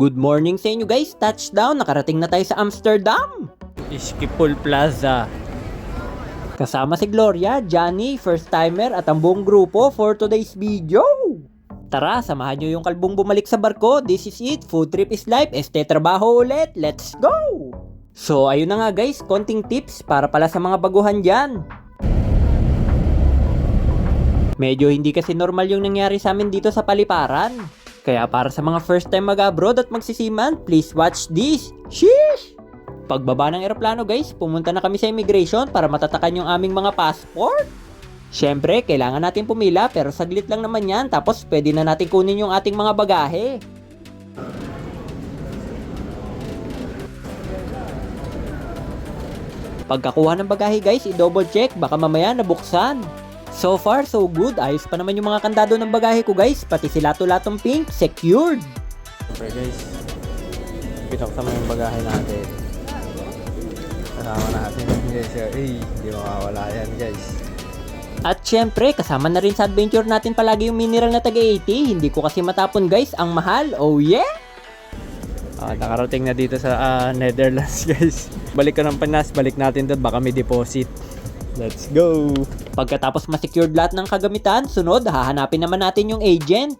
Good morning sa inyo guys, touchdown, nakarating na tayo sa Amsterdam. Iskipul Plaza. Kasama si Gloria, Johnny, first timer at ang buong grupo for today's video. Tara, samahan nyo yung kalbong bumalik sa barko. This is it. Food trip is life. Este trabaho ulit. Let's go! So, ayun na nga guys. Konting tips para pala sa mga baguhan dyan. Medyo hindi kasi normal yung nangyari sa amin dito sa paliparan. Kaya para sa mga first time mag-abroad at magsisiman, please watch this. Sheesh! Pagbaba ng eroplano guys, pumunta na kami sa immigration para matatakan yung aming mga passport. Siyempre, kailangan natin pumila pero saglit lang naman yan tapos pwede na natin kunin yung ating mga bagahe. Pagkakuha ng bagahe guys, i-double check baka mamaya nabuksan. So far, so good. Ayos pa naman yung mga kandado ng bagahe ko guys. Pati si Lato-Latong Pink, secured. Siyempre guys, pinaksa mo yung bagahe natin. Kasama natin guys. Eh, hindi mawawala yan guys. At syempre, kasama na rin sa adventure natin palagi yung mineral na taga 80. Hindi ko kasi matapon guys, ang mahal. Oh yeah! Ah, nakarating na dito sa ah, Netherlands guys. Balik ka ng Pinas, balik natin doon. Baka may deposit. Let's go! Pagkatapos ma-secured lahat ng kagamitan, sunod, hahanapin naman natin yung agent.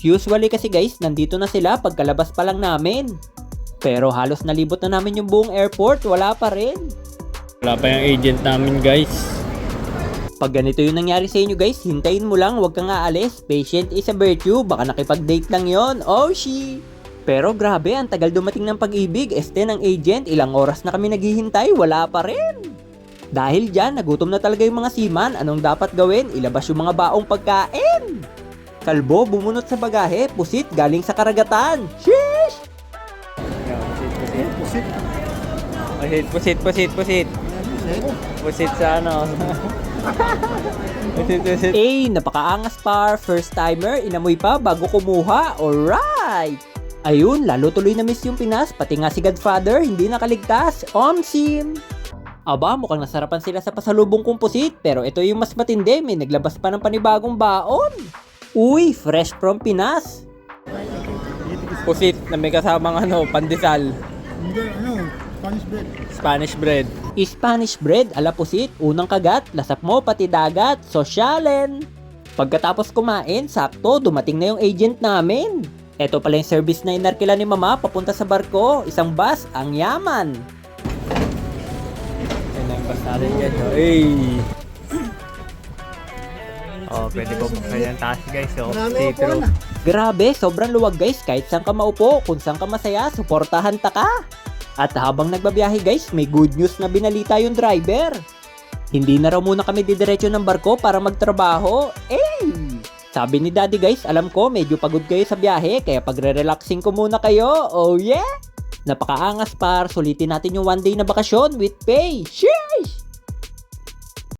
Usually kasi guys, nandito na sila pagkalabas pa lang namin. Pero halos nalibot na namin yung buong airport, wala pa rin. Wala pa yung agent namin guys. Pag ganito yung nangyari sa inyo guys, hintayin mo lang, huwag kang aalis. Patient is a virtue, baka nakipag-date lang yon. Oh, she! Pero grabe, ang tagal dumating ng pag-ibig. Este ng agent, ilang oras na kami naghihintay, wala pa rin. Dahil dyan, nagutom na talaga yung mga seaman. Anong dapat gawin? Ilabas yung mga baong pagkain. Kalbo, bumunot sa bagahe, pusit galing sa karagatan. Sheesh! Pusit, pusit. Pusit, pusit, pusit, pusit. Sa ano. pusit, pusit. Eh, napakaangas par, first timer, inamoy pa bago kumuha. Alright! Ayun, lalo tuloy na miss yung Pinas, pati nga si Godfather, hindi nakaligtas. Omsim! Aba, mukhang nasarapan sila sa pasalubong kumpusit, pero ito yung mas matindi, may naglabas pa ng panibagong baon. Uy, fresh from Pinas! Pusit na may kasamang ano, pandesal. Hindi, ano, Spanish bread. Spanish bread. Spanish bread, ala pusit, unang kagat, lasap mo pati dagat, sosyalen. Pagkatapos kumain, sakto, dumating na yung agent namin. Ito pala yung service na inarkila ni mama papunta sa barko, isang bus, ang yaman. Ang bus natin guys. Oh! Oh, pwede po buksan yung taas guys. Oh, Marami see-through. upuan ah. Grabe, sobrang luwag guys, kahit saan ka maupo, kung saan ka masaya, suportahan ta ka. At habang nagbabiyahe guys, may good news na binalita yung driver. Hindi na raw muna kami didiretso ng barko para magtrabaho. Eh! Sabi ni daddy guys, alam ko medyo pagod kayo sa biyahe, kaya pagre-relaxing ko muna kayo. Oh yeah! Napakaangas par, sulitin natin yung one day na bakasyon with pay. Sheesh!